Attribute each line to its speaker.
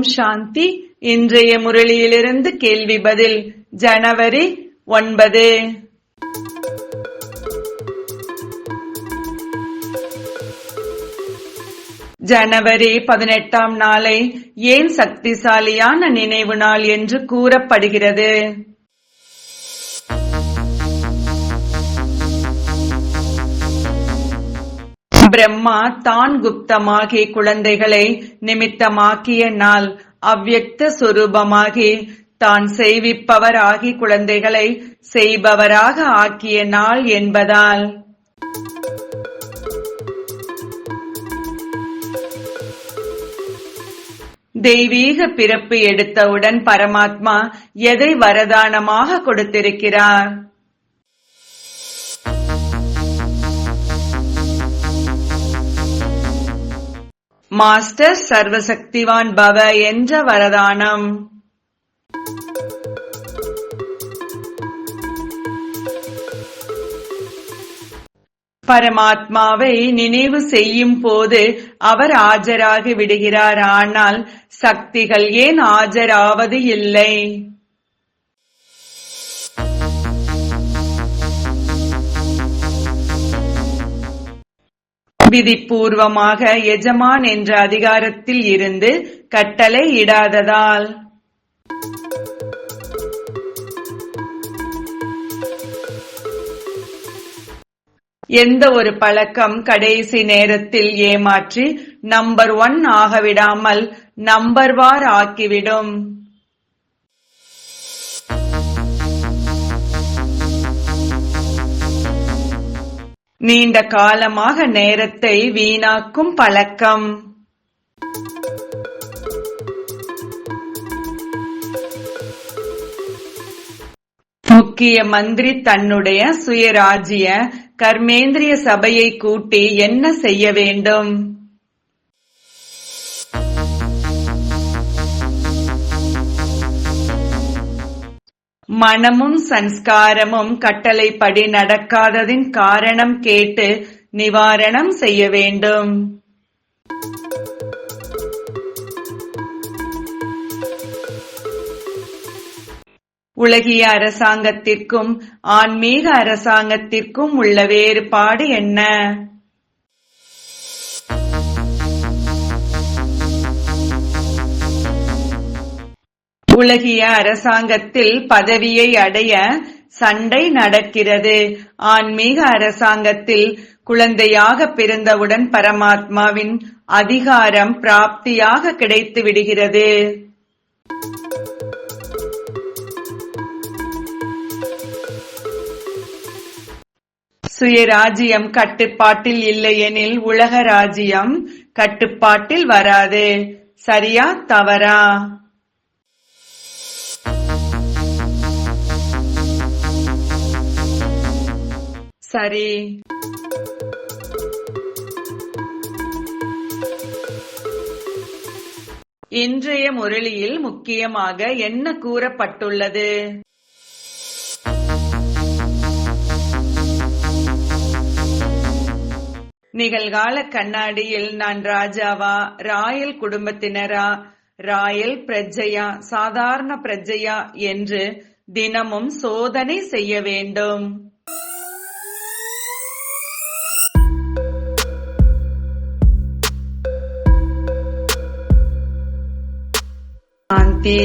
Speaker 1: ஓம் சாந்தி. இன்றைய முரளியிலிருந்து கேள்வி பதில் ஜனவரி ஒன்பது. ஜனவரி பதினெட்டாம் நாளை ஏன் சக்திசாலியான நினைவு நாள் என்று கூறப்படுகிறது? பிரம்மா தான் குப்தமாகி குழந்தைகளை நிமித்தமாக்கிய நாள் அவ்வக்த சுரூபமாகி தான் செய்விப்பவராகி குழந்தைகளை செய்பவராக ஆக்கிய நாள் என்பதால். தெய்வீக பிறப்பு எடுத்தவுடன் பரமாத்மா எதை வரதானமாக கொடுத்திருக்கிறார்? மாஸ்டர் சர்வசக்திவான் பவ என்ற வரதானம். பரமாத்மாவை நினைவு செய்யும் போது அவர் ஆஜராகி விடுகிறார். ஆனால் சக்திகள் ஏன் ஆஜராவது இல்லை? விதிப்பூர்வமாக எஜமான் என்ற அதிகாரத்தில் இருந்து கட்டளை இடாததால். எந்த ஒரு பழக்கம் கடைசி நேரத்தில் ஏமாற்றி நம்பர் ஒன் ஆகவிடாமல் நம்பர் வார் ஆக்கிவிடும். நீண்ட காலமாக நேரத்தை வீணாக்கும் பழக்கம். முக்கிய மந்திரி தன்னுடைய சுயராஜ்ய கர்மேந்திரிய சபையை கூட்டி என்ன செய்ய வேண்டும்? மனமும் சன்ஸ்காரமும் கட்டளைப்படி நடக்காததின் காரணம் கேட்டு நிவாரணம் செய்ய வேண்டும். உலகிய அரசாங்கத்திற்கும் ஆன்மீக அரசாங்கத்திற்கும் உள்ள வேறுபாடு என்ன? உலகிய அரசாங்கத்தில் பதவியை அடைய சண்டை நடக்கிறது. ஆன்மீக அரசாங்கத்தில் குழந்தையாக பிறந்தவுடன் பரமாத்மாவின் அதிகாரம் பிராப்தியாக கிடைத்து விடுகிறது. சுயராஜ்யம் கட்டுப்பாட்டில் இல்லையெனில் உலக ராஜ்யம் கட்டுப்பாட்டில் வராது. சரியா தவறா? சரி. இன்றைய முரளியில் முக்கியமாக என்ன கூறப்பட்டுள்ளது? நிகழ்கால கண்ணாடியில் நான் ராஜாவா? ராயல் குடும்பத்தினரா? ராயல் பிரஜையா? சாதாரண பிரஜையா? என்று தினமும் சோதனை செய்ய வேண்டும். சாந்தி